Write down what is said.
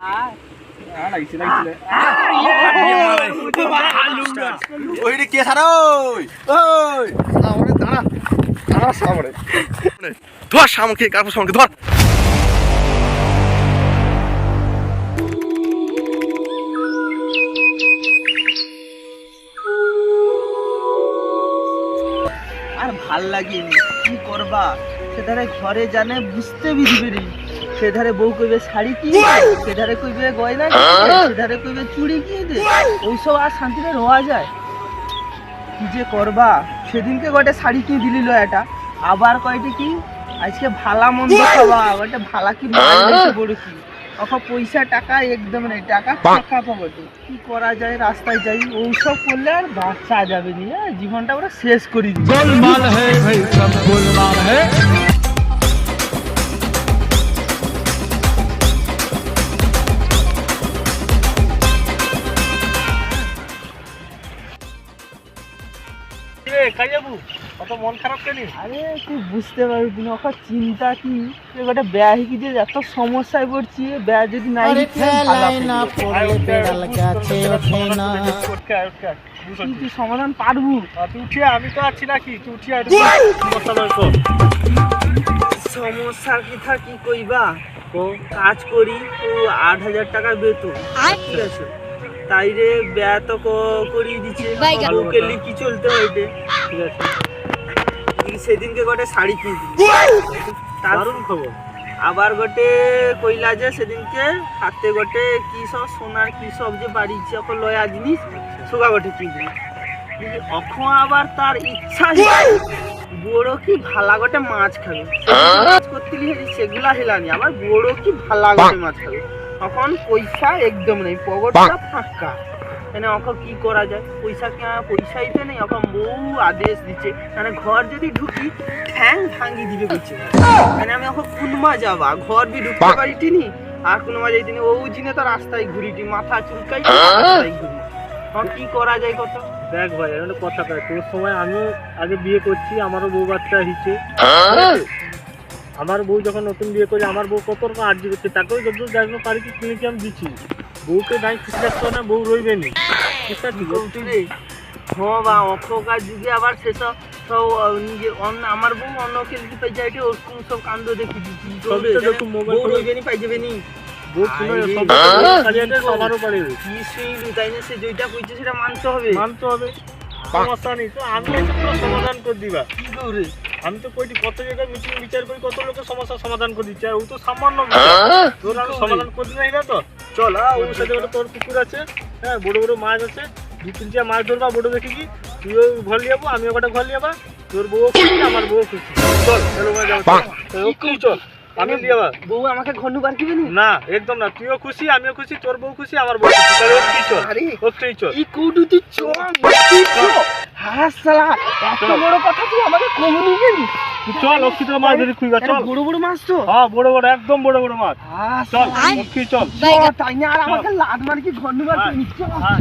ধর ধর আর ভালো লাগেনি। কি করবা? সেধারে ঘরে জানে বুঝতে বি দিবে নি সেধারে বউ কইবে শাড়ি কি সেধারে কইবে গয়না কি সেধারে কইবে চুড়ি কি দে ওইসব আর শান্তিতে রোয়া যায়। কি যে করবা? সেদিনকে গটে শাড়ি কি দিলিল এটা? আবার কয়টি কি? আজকে ভালা মন্দ খাওয়া ওটা ভালা কি বড় কি? অখ পয়সা টাকা একদম নেই টাকা টাকা পাবো কি করা যায় রাস্তায় যাই ওইসব করলে আর বাচ্চা যাবে না হ্যাঁ? জীবনটা ওরা শেষ করি গোলমাল হ্যাঁ গোলমাল হ্যাঁ। অত মন আরে তুই বুঝতে পারবি না চিন্তা কি? ব্যয় কি সমস্যায় পড়ছি যদি নাই তুই সমাধান পারব? আমি তো আছি নাকি? তুই সমস্যার কথা কি কইবা? কাজ করি তো আট হাজার টাকা বেতন। ঠিক আছে। তাই রে ব্যয় ক- করিয়ে দিচ্ছে। বউকে লিখি চলতে হইতে। ঠিক আছে। সেদিনকে গোটে শাড়ি কিনছি তার খবর। আবার গোটে কইলা যে সেদিনকে হাতে গোটে কি সব সোনার কি সব যে বাড়িছে ওকে লয়া জিনিস সোগা গোটে কিনছি অখন আবার তার ইচ্ছা বড় কি ভালা গোটে মাছ খাবে। মাছ করতে সেগুলা হেলানি আবার বড় কি ভালা গোটে মাছ খাবে। তখন পয়সা একদম নেই পকেটটা ফাঁকা। মানে অখন কি করা যায়? পয়সা কি পয়সাই তো নেই এখন বউ আদেশ দিচ্ছে। মানে ঘর যদি ঢুকি ঠ্যাং ভাঙি দিবে বলছে। মানে আমি এখন কুনমা যাবা? ঘর বি ঢুকতে পারিটি নি আর কুনমা যাইতে নি ও জিনে তো রাস্তায় ঘুরিটি মাথা চুলকাই রাস্তায় ঘুরি। এখন কি করা যায় কত দেখ ভাই একটা কথা কয় তোর সময় আমিও আগে বিয়ে করছি আমারও বউ বাচ্চা হয়েছে। আমার বউ যখন নতুন বিয়ে করে আমার বউ কত রকম আর্জি করছে তাকেও যতদূর দেখল পারি কি কিনেছি আমি দিচ্ছি। বউকে নাই খুশি রাখতে না বউ রইবে নি। বুঝতে কি করছি রে হ্যাঁ বা অখকার যুগে আবার সেসব সব আহ, নিজে অন্য আমার বউ অন্যকে যদি পাই যায় ওরকম সব কাণ্ড দেখি বউ রইবে নি পাই যাবে নি। পারে। মানতে হবে। মানতে হবে। সমস্যা নেই তো আমি সমাধান করে দিবা। কি করে আমি তো কইটি কত জায়গায় মিটিং বিচার করি কত লোকের সমস্যার সমাধান করে দিচ্ছে আর ও তো সামান্য তোর আমি সমাধান করে দিই না তো? চল আ, ওর সাথে ওটা তোর পুকুর আছে হ্যাঁ বড় বড় মাছ আছে দু তিনটা মাছ ধরবা বড় দেখি কি। তুইও ঘর লিয়াবো আমিও কটা ঘর লিয়াবা তোর বউ খুশি আমার বউ খুশি। চল চলো যাও চল। চল। আমি লিয়াবা বউ আমাকে ঘন্টু বার কিবে না একদম না তুইও খুশি আমিও খুশি তোর বউ খুশি আমার বউ খুশি। তাহলে ওকে চল? আরে ওকে চল। কি কৌটু তুই চল হ্যাঁ সালা এত বড় কথা তুই আমাকে কমনি গেলি চল তো মাছ ধরে খুঁজবা চল। বড় বড় মাছ তো? হ্যাঁ বড় বড় একদম বড় বড় মাছ। চল ওকে চল। তাই না? আর আমাকে লাদ মার কি নি চল। হ্যাঁ।